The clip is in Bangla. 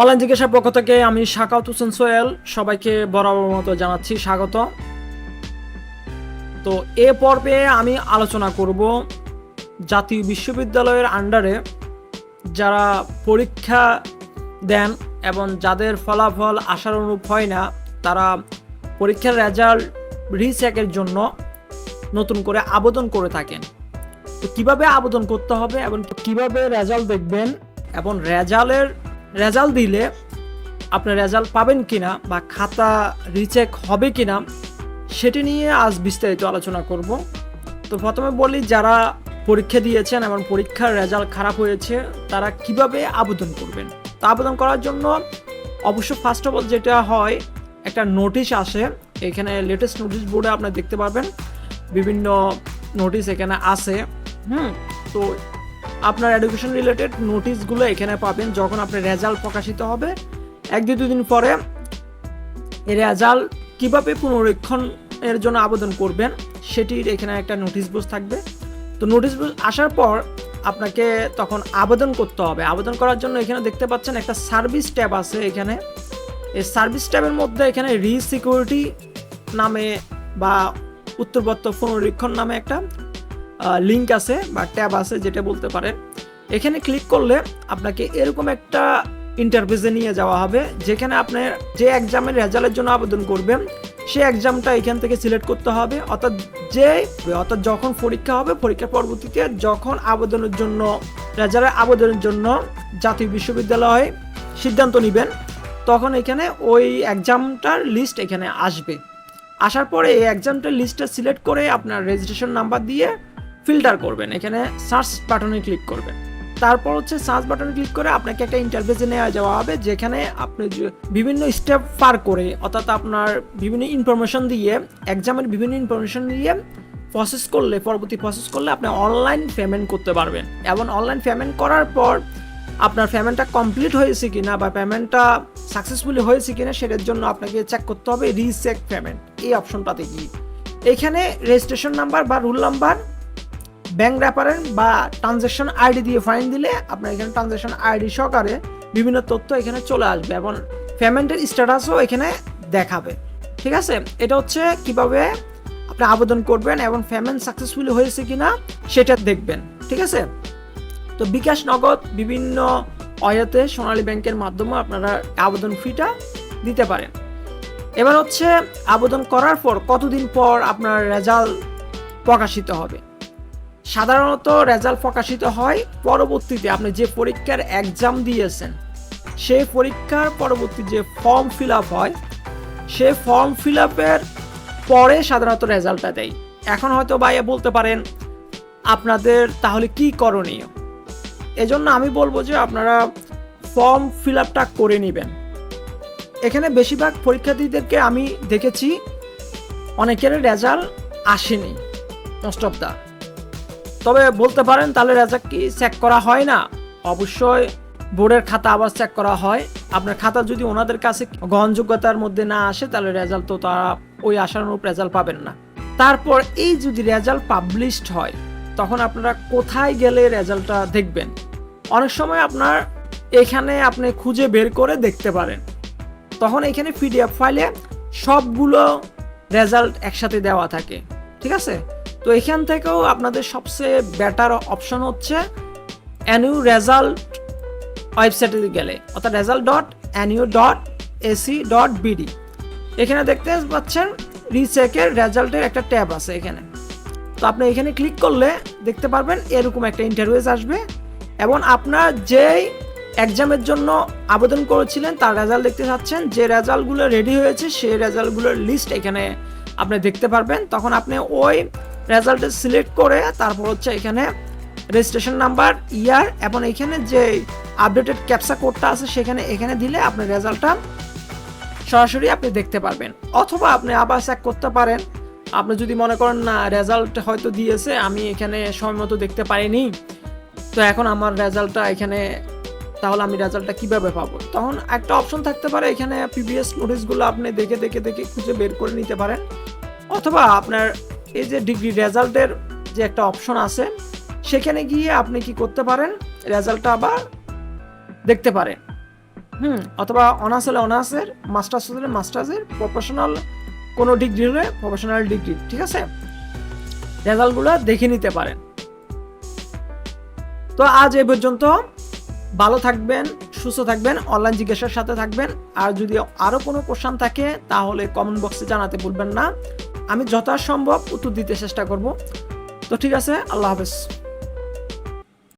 অনলাইন জিজ্ঞাসার পক্ষ থেকে আমি শাকাউত হোসেন সোহেল, সবাইকে বরাবর মতো জানাচ্ছি স্বাগত। তো এ পর্বে আমি আলোচনা করব জাতীয় বিশ্ববিদ্যালয়ের আন্ডারে যারা পরীক্ষা দেন এবং যাদের ফলাফল আশার অনুরূপ হয় না, তারা পরীক্ষার রেজাল্ট রিচেকের জন্য নতুন করে আবেদন করে থাকেন। তো কীভাবে আবেদন করতে হবে এবং কীভাবে রেজাল্ট দেখবেন এবং রেজাল্টের রেজাল্ট দিলে আপনার রেজাল্ট পাবেন কি না বা খাতা রিচেক হবে কি না সেটি নিয়ে আজ বিস্তারিত আলোচনা করব। তো প্রথমে বলি, যারা পরীক্ষা দিয়েছেন এবং পরীক্ষার রেজাল্ট খারাপ হয়েছে, তারা কীভাবে আবেদন করবেন? তো আবেদন করার জন্য অবশ্য ফার্স্ট অফ অল যেটা হয়, একটা নোটিশ আসে। এখানে লেটেস্ট নোটিশ বোর্ডে আপনারা দেখতে পাবেন বিভিন্ন নোটিশ এখানে আসে। হুম, তো আপনার এডুকেশন রিলেটেড নোটিশগুলো এখানে পাবেন যখন আপনার রেজাল্ট প্রকাশিত হবে। এক দুই দিন পরে রেজাল্ট কীভাবে পুনরীক্ষণ এর জন্য আবেদন করবেন, সেটির এখানে একটা নোটিশ বোর্ড থাকবে। তো নোটিশ বোর্ড আসার পর আপনাকে তখন আবেদন করতে হবে। আবেদন করার জন্য এখানে দেখতে পাচ্ছেন একটা সার্ভিস ট্যাব আছে এখানে। এই সার্ভিস ট্যাবের মধ্যে এখানে রি সিকিউরিটি নামে বা উত্তরবর্ত পুনরীক্ষণ নামে একটা লিঙ্ক আছে বা ট্যাব আছে, যেটা বলতে পারেন এখানে ক্লিক করলে আপনাকে এরকম একটা ইন্টারভিউজে নিয়ে যাওয়া হবে, যেখানে আপনার যে এক্সামের রেজাল্টের জন্য আবেদন করবেন সেই এক্সামটা এখান থেকে সিলেক্ট করতে হবে। অর্থাৎ যে, অর্থাৎ যখন পরীক্ষা হবে পরীক্ষার পরবর্তীতে যখন আবেদনের জন্য রেজাল্টের আবেদনের জন্য জাতীয় বিশ্ববিদ্যালয় সিদ্ধান্ত নেবেন, তখন এখানে ওই এক্সামটার লিস্ট এখানে আসবে। আসার পরে এই এক্সামটার লিস্টটা সিলেক্ট করে আপনার রেজিস্ট্রেশন নাম্বার দিয়ে ফিল্টার করবেন, এখানে সার্চ বাটনে ক্লিক করবেন। তারপর হচ্ছে সার্চ বাটনে ক্লিক করে আপনাকে একটা ইন্টারভিউতে নেওয়া যাওয়া হবে, যেখানে আপনি বিভিন্ন স্টেপ পার করে, অর্থাৎ আপনার বিভিন্ন ইনফরমেশন দিয়ে এক্সামের বিভিন্ন ইনফরমেশন দিয়ে প্রসেস করলে, পরবর্তী প্রসেস করলে আপনি অনলাইন পেমেন্ট করতে পারবেন। এবং অনলাইন পেমেন্ট করার পর আপনার পেমেন্টটা কমপ্লিট হয়েছে কিনা বা পেমেন্টটা সাকসেসফুলি হয়েছে কিনা, সেটার জন্য আপনাকে চেক করতে হবে রিচেক পেমেন্ট এই অপশনটাতে গিয়ে। এখানে রেজিস্ট্রেশন নাম্বার বা রুল নাম্বার ব্যাংক রেফারেন্স বা ট্রানজ্যাকশন আইডি দিয়ে ফাইন দিলে আপনার এখানে ট্রানজ্যাকশন আইডি সহকারে বিভিন্ন তথ্য এখানে চলে আসবে এবং পেমেন্টের স্ট্যাটাসও এখানে দেখাবে। ঠিক আছে? এটা হচ্ছে কীভাবে আপনি আবেদন করবেন এবং পেমেন্ট সাকসেসফুলি হয়েছে কিনা সেটা দেখবেন। ঠিক আছে? তো বিকাশ নগদ বিভিন্ন অয়াতে সোনালী ব্যাংকের মাধ্যমে আপনারা আবেদন ফিটা দিতে পারেন। এবার হচ্ছে আবেদন করার পর কতদিন পর আপনার রেজাল্ট প্রকাশিত হবে? সাধারণত রেজাল্ট প্রকাশিত হয় পরবর্তীতে আপনি যে পরীক্ষার এক্সাম দিয়েছেন, সেই পরীক্ষার পরবর্তী যে ফর্ম ফিল আপ হয় সে ফর্ম ফিল আপের পরে সাধারণত রেজাল্টটা দেয়। এখন হয়তো ভাইয়া বলতে পারেন, আপনাদের তাহলে কি করণীয়? এজন্য আমি বলব যে আপনারা ফর্ম ফিল আপটা করে নেবেন। এখানে বেশিরভাগ পরীক্ষার্থীদেরকে আমি দেখেছি, অনেকের রেজাল্ট আসেনি মোস্ট অফ দা তবে বলতে পারেন তাহলে রেজাল্ট কি চেক করা হয় না? অবশ্যই বোর্ডের খাতা আবার চেক করা হয়। আপনার খাতা যদি ওনাদের কাছে গ্রহণযোগ্যতার মধ্যে না আসে, তাহলে রেজাল্ট তো তারা ওই আশানুরূপ রেজাল্ট পাবেন না। তারপর এই যদি রেজাল্ট পাবলিশড হয়, তখন আপনারা কোথায় গেলে রেজাল্টটা দেখবেন? অনেক সময় আপনার এখানে আপনি খুঁজে বের করে দেখতে পারেন। তখন এখানে পিডিএফ ফাইলে সবগুলো রেজাল্ট একসাথে দেওয়া থাকে। ঠিক আছে? তো এখান থেকেও আপনাদের সবচেয়ে বেটার অপশন হচ্ছে অ্যানিউ রেজাল্ট ওয়েবসাইটে গেলে, অর্থাৎ result dot NU dot AC dot BD এখানে দেখতে পাচ্ছেন রিচেকের রেজাল্টের একটা ট্যাব আছে এখানে। তো আপনি এখানে ক্লিক করলে দেখতে পারবেন এরকম একটা ইন্টারভিউজ আসবে এবং আপনার যেই এক্সামের জন্য আবেদন করেছিলেন, তার রেজাল্ট দেখতে পাচ্ছেন যে রেজাল্টগুলো রেডি হয়েছে, সেই রেজাল্টগুলোর লিস্ট এখানে আপনি দেখতে পারবেন। তখন আপনি ওই রেজাল্টে সিলেক্ট করে তারপর হচ্ছে এখানে রেজিস্ট্রেশন নাম্বার ইয়ার এবং এখানে যে আপডেটেড ক্যাপসা কোডটা আছে সেখানে এখানে দিলে আপনার রেজাল্টটা সরাসরি আপনি দেখতে পারবেন। অথবা আপনি আবার চেক করতে পারেন। আপনি যদি মনে করেন, না রেজাল্ট হয়তো দিয়েছে, আমি এখানে সময় মতো দেখতে পারিনি, তো এখন আমার রেজাল্টটা এখানে, তাহলে আমি রেজাল্টটা কীভাবে পাবো? তখন একটা অপশন থাকতে পারে, এখানে প্রিভিয়াস নোটিশগুলো আপনি দেখে দেখে দেখে খুঁজে বের করে নিতে পারেন। অথবা আপনার এই যে ডিগ্রি রেজাল্টের যে একটা অপশন আছে, সেখানে গিয়ে আপনি কি করতে পারেন? রেজাল্টটা আবার দেখতে পারেন। হুম, অথবা অনার্স হলে অনার্সের মাস্টার্স হলে মাস্টার্সের প্রফেশনাল কোনো ডিগ্রি হলে প্রফেশনাল ডিগ্রি ঠিক আছে? রেজাল্টগুলো দেখে নিতে পারেন। তো আজ এ পর্যন্ত ভালো থাকবেন, সুস্থ থাকবেন অনলাইন জিজ্ঞাসার সাথে থাকবেন। আর যদি আরও কোনো কোশ্চান থাকে, তাহলে কমেন্ট বক্সে জানাতে ভুলবেন না। আমি যথাসম্ভব উত্তর দিতে চেষ্টা করব। তো ঠিক আছে, আল্লাহ হাফেজ।